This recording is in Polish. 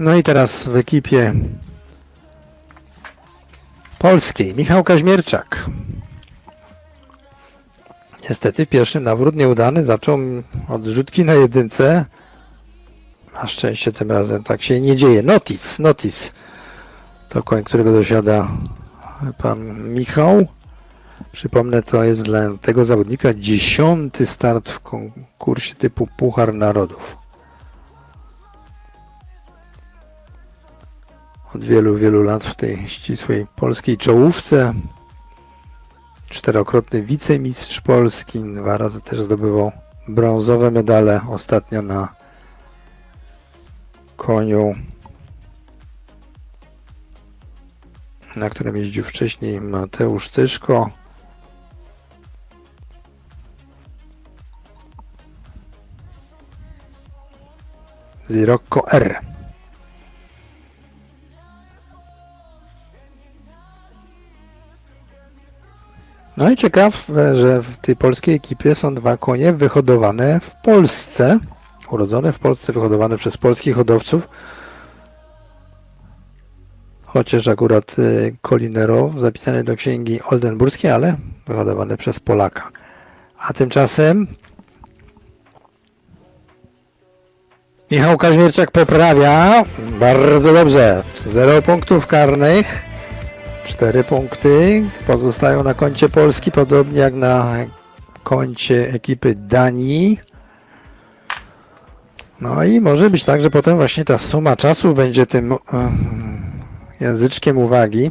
No i teraz w ekipie polskiej Michał Kaźmierczak. Niestety pierwszy nawrót nieudany, zaczął od rzutki na jedynce. Na szczęście tym razem tak się nie dzieje. Notis, Notis. To koń, którego dosiada pan Michał. Przypomnę, to jest dla tego zawodnika dziesiąty start w konkursie typu Puchar Narodów. Od wielu, wielu lat w tej ścisłej polskiej czołówce. Czterokrotny wicemistrz Polski. Dwa razy też zdobywał brązowe medale. Ostatnio na koniu, na którym jeździł wcześniej Mateusz Tyszko. Zirocco R. No i ciekawe, że w tej polskiej ekipie są dwa konie wyhodowane w Polsce, urodzone w Polsce, wyhodowane przez polskich hodowców. Chociaż akurat y, Kolinero zapisany do księgi oldenburskiej, ale wyhodowane przez Polaka. A tymczasem Michał Kaźmierczak poprawia. Bardzo dobrze. Zero punktów karnych. Cztery punkty pozostają na koncie Polski, podobnie jak na koncie ekipy Danii. No i może być tak, że potem właśnie ta suma czasów będzie tym em, języczkiem uwagi.